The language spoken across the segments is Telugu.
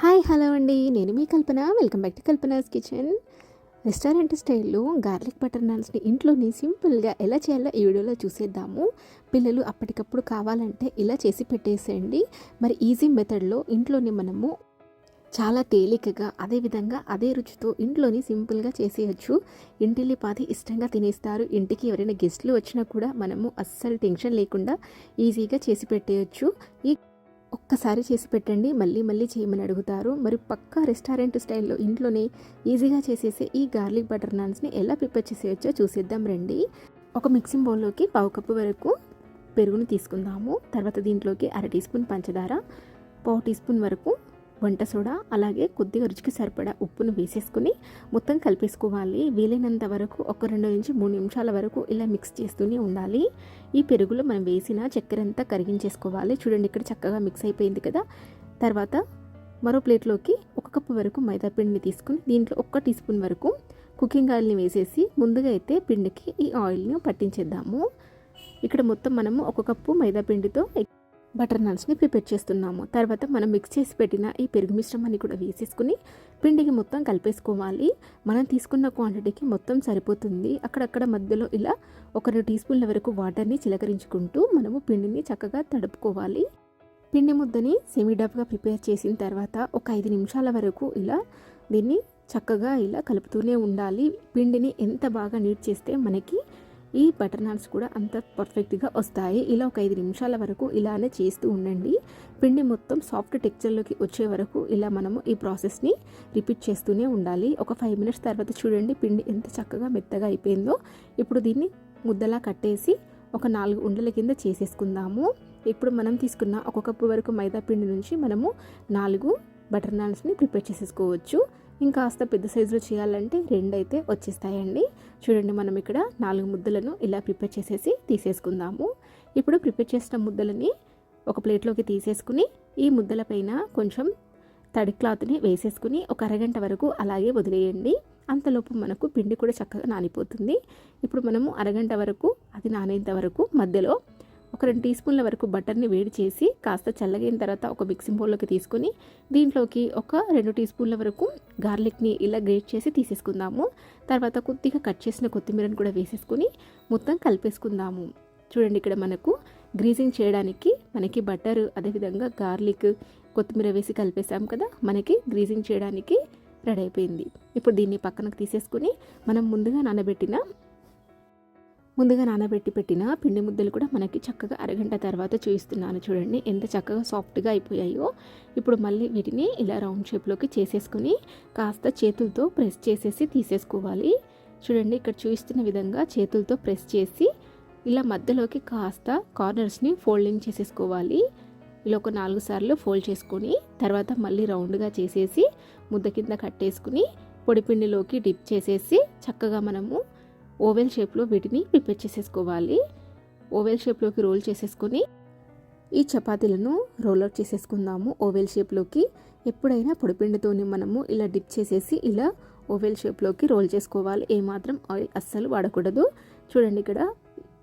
హాయ్ హలో అండి. నేను మీ Kalpana. Welcome back to Kalpana's kitchen. Restaurant స్టైల్లో గార్లిక్ బటర్ నాన్స్ని ఇంట్లోనే సింపుల్గా ఎలా చేయాలో ఈ వీడియోలో చూసేద్దాము. పిల్లలు అప్పటికప్పుడు కావాలంటే ఇలా చేసి పెట్టేసేయండి. మరి ఈజీ మెథడ్లో ఇంట్లోనే మనము చాలా తేలికగా అదేవిధంగా అదే రుచితో ఇంట్లోని సింపుల్గా చేసేయచ్చు. ఇంటిల్లిపాది ఇష్టంగా తినేస్తారు. ఇంటికి ఎవరైనా గెస్ట్లు వచ్చినా కూడా మనము అస్సలు టెన్షన్ లేకుండా ఈజీగా చేసి పెట్టేయచ్చు. ఈ ఒక్కసారి చేసి పెట్టండి మళ్ళీ మళ్ళీ చేయమని అడుగుతారు. మరి పక్కా రెస్టారెంట్ స్టైల్లో ఇంట్లోనే ఈజీగా చేసేసే ఈ గార్లిక్ బటర్ నాన్స్ని ఎలా ప్రిపేర్ చేసేయచ్చో చూసేద్దాం రండి. ఒక మిక్సింగ్ బౌల్లోకి పావు కప్పు వరకు పెరుగును తీసుకుందాము. తర్వాత దీంట్లోకి అర టీ స్పూన్ పంచదార పావు టీ స్పూన్ వరకు వంట సోడా అలాగే కొద్దిగా రుచికి సరిపడా ఉప్పును వేసేసుకుని మొత్తం కలిపేసుకోవాలి. వీలైనంత వరకు ఒక రెండు నుంచి మూడు నిమిషాల వరకు ఇలా మిక్స్ చేస్తూనే ఉండాలి. ఈ పెరుగులో మనం వేసిన చక్కెర అంతా కరిగించేసుకోవాలి. చూడండి ఇక్కడ చక్కగా మిక్స్ అయిపోయింది కదా. తర్వాత మరో ప్లేట్లోకి ఒక కప్పు వరకు మైదా పిండిని తీసుకుని దీంట్లో ఒక్క టీ స్పూన్ వరకు కుకింగ్ ఆయిల్ని వేసేసి ముందుగా అయితే పిండికి ఈ ఆయిల్ని పట్టించేద్దాము. ఇక్కడ మొత్తం మనము ఒక కప్పు మైదా పిండితో బటర్ నాన్స్ని ప్రిపేర్ చేస్తున్నాము. తర్వాత మనం మిక్స్ చేసి పెట్టిన ఈ పెరుగు మిశ్రమాన్ని కూడా వేసేసుకుని పిండికి మొత్తం కలిపేసుకోవాలి. మనం తీసుకున్న క్వాంటిటీకి మొత్తం సరిపోతుంది. అక్కడక్కడ మధ్యలో ఇలా ఒక రెండు టీ స్పూన్ల వరకు వాటర్ని చిలకరించుకుంటూ మనము పిండిని చక్కగా తడుపుకోవాలి. పిండి ముద్దని సెమీడబ్గా ప్రిపేర్ చేసిన తర్వాత ఒక ఐదు నిమిషాల వరకు ఇలా దీన్ని చక్కగా ఇలా కలుపుతూనే ఉండాలి. పిండిని ఎంత బాగా నీట్ చేస్తే మనకి ఈ బటర్ నాన్స్ కూడా అంత పర్ఫెక్ట్గా వస్తాయి. ఇలా ఒక ఐదు నిమిషాల వరకు ఇలానే చేస్తూ ఉండండి. పిండి మొత్తం సాఫ్ట్ టెక్చర్లోకి వచ్చే వరకు ఇలా మనము ఈ ప్రాసెస్ని రిపీట్ చేస్తూనే ఉండాలి. ఒక ఫైవ్ మినిట్స్ తర్వాత చూడండి పిండి ఎంత చక్కగా మెత్తగా అయిపోయిందో. ఇప్పుడు దీన్ని ముద్దలా కట్టేసి ఒక నాలుగు ఉండల కింద చేసేసుకుందాము. ఇప్పుడు మనం తీసుకున్న ఒక కప్పు వరకు మైదా పిండి నుంచి మనము నాలుగు బటర్ నాన్స్ని ప్రిపేర్ చేసేసుకోవచ్చు. ఇంకాస్త పెద్ద సైజులో చేయాలంటే రెండు అయితే వచ్చేస్తాయండి. చూడండి మనం ఇక్కడ నాలుగు ముద్దలను ఇలా ప్రిపేర్ చేసేసి తీసేసుకుందాము. ఇప్పుడు ప్రిపేర్ చేసిన ముద్దలని ఒక ప్లేట్లోకి తీసేసుకుని ఈ ముద్దల పైన కొంచెం తడి క్లాత్ని వేసేసుకుని ఒక అరగంట వరకు అలాగే వదిలేయండి. అంతలోపు మనకు పిండి కూడా చక్కగా నానిపోతుంది. ఇప్పుడు మనము అరగంట వరకు అది నానేంత వరకు మధ్యలో ఒక రెండు టీ స్పూన్ల వరకు బటర్ని వేడి చేసి కాస్త చల్లగైన తర్వాత ఒక మిక్సింగ్ బౌల్లోకి తీసుకొని దీంట్లోకి ఒక రెండు టీ స్పూన్ల వరకు గార్లిక్ని ఇలా గ్రేట్ చేసి తీసేసుకుందాము. తర్వాత కొద్దిగా కట్ చేసిన కొత్తిమీరని కూడా వేసేసుకొని మొత్తం కలిపేసుకుందాము. చూడండి ఇక్కడ మనకు గ్రీజింగ్ చేయడానికి మనకి బటర్ అదేవిధంగా గార్లిక్ కొత్తిమీర వేసి కలిపేసాం కదా మనకి గ్రీజింగ్ చేయడానికి రెడీ అయిపోయింది. ఇప్పుడు దీన్ని పక్కనకు తీసేసుకుని మనం ముందుగా నానబెట్టిన ముందుగా నానబెట్టి పెట్టిన పిండి ముద్దలు కూడా మనకి చక్కగా అరగంట తర్వాత చూపిస్తున్నాను చూడండి. ఎంత చక్కగా సాఫ్ట్గా అయిపోయాయో. ఇప్పుడు మళ్ళీ వీటిని ఇలా రౌండ్ షేప్లోకి చేసేసుకొని కాస్త చేతులతో ప్రెస్ చేసేసి తీసేసుకోవాలి. చూడండి ఇక్కడ చూపిస్తున్న విధంగా చేతులతో ప్రెస్ చేసి ఇలా మధ్యలోకి కాస్త కార్నర్స్ని ఫోల్డింగ్ చేసేసుకోవాలి. ఇలా ఒక నాలుగు సార్లు ఫోల్డ్ చేసుకొని తర్వాత మళ్ళీ రౌండ్గా చేసేసి ముద్ద కింద కట్టేసుకుని పొడిపిండిలోకి డిప్ చేసేసి చక్కగా మనము ఓవెల్ షేప్లో వీటిని ప్రిపేర్ చేసేసుకోవాలి. ఓవెల్ షేప్లోకి రోల్ చేసేసుకొని ఈ చపాతీలను రోల్ అవుట్ చేసేసుకుందాము ఓవెల్ షేప్లోకి. ఎప్పుడైనా పొడిపిండితోని మనము ఇలా డిప్ చేసేసి ఇలా ఓవెల్ షేప్లోకి రోల్ చేసుకోవాలి. ఏమాత్రం ఆయిల్ అస్సలు వాడకూడదు. చూడండి ఇక్కడ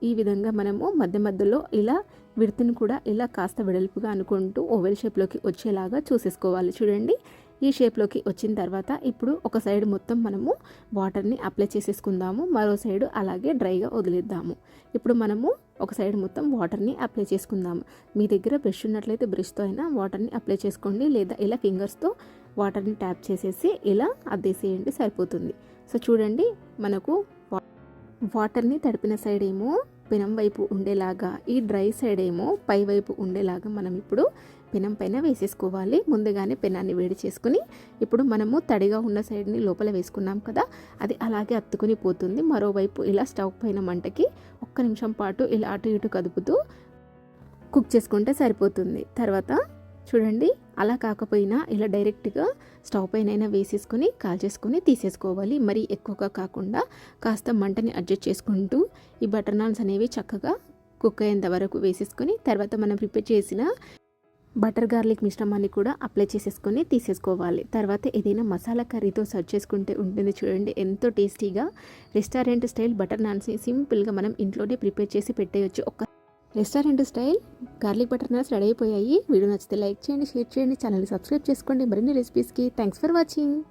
ఈ విధంగా మనము మధ్య మధ్యలో ఇలా విడతను కూడా ఇలా కాస్త వెడల్పుగా అనుకుంటూ ఓవెల్ షేప్లోకి వచ్చేలాగా చూసేసుకోవాలి. చూడండి ఈ షేప్లోకి వచ్చిన తర్వాత ఇప్పుడు ఒక సైడ్ మొత్తం మనము వాటర్ని అప్లై చేసేసుకుందాము. మరో సైడ్ అలాగే డ్రైగా వదిలేద్దాము. ఇప్పుడు మనము ఒక సైడ్ మొత్తం వాటర్ని అప్లై చేసుకుందాము. మీ దగ్గర బ్రష్ ఉన్నట్లయితే బ్రష్తో అయినా వాటర్ని అప్లై చేసుకోండి. లేదా ఇలా ఫింగర్స్తో వాటర్ని ట్యాప్ చేసేసి ఇలా అద్దేసేయండి సరిపోతుంది. సో చూడండి మనకు వాటర్ని తడిపిన సైడ్ ఏమో పెనం వైపు ఉండేలాగా ఈ డ్రై సైడ్ ఏమో పై వైపు ఉండేలాగా మనం ఇప్పుడు పెనం పైన వేసేసుకోవాలి. ముందుగానే పెనాన్ని వేడి చేసుకుని ఇప్పుడు మనము తడిగా ఉన్న సైడ్ని లోపల వేసుకున్నాం కదా అది అలాగే అత్తుకుని పోతుంది. మరోవైపు ఇలా స్టవ్ పైన మంటకి ఒక్క నిమిషం పాటు ఇలా అటు ఇటు కదుపుతూ కుక్ చేసుకుంటే సరిపోతుంది. తర్వాత చూడండి అలా కాకపోయినా ఇలా డైరెక్ట్గా స్టవ్ పైన వేసేసుకొని కాల్చేసుకొని తీసేసుకోవాలి. మరి ఎక్కువగా కాకుండా కాస్త మంటని అడ్జస్ట్ చేసుకుంటూ ఈ బటర్ నాన్స్ అనేవి చక్కగా కుక్ అయ్యేంత వరకు వేసేసుకొని తర్వాత మనం ప్రిపేర్ చేసిన బటర్ గార్లిక్ మిశ్రమాన్ని కూడా అప్లై చేసేసుకొని తీసేసుకోవాలి. తర్వాత ఏదైనా మసాలా కర్రీతో సర్వ్ చేసుకుంటే ఉంటుంది చూడండి ఎంతో టేస్టీగా. రెస్టారెంట్ స్టైల్ బటర్ నాన్స్ని సింపుల్గా మనం ఇంట్లోనే ప్రిపేర్ చేసి పెట్టేయచ్చు. ఒక restaurant style garlic butter naans ready అయిపోయాయి. వీడియో నచ్చితే లైక్ చేయండి షేర్ చేయండి ఛానల్ని సబ్స్క్రైబ్ చేసుకోండి. మరిన్ని రెసిపీస్కి థ్యాంక్స్ ఫర్ వాచింగ్.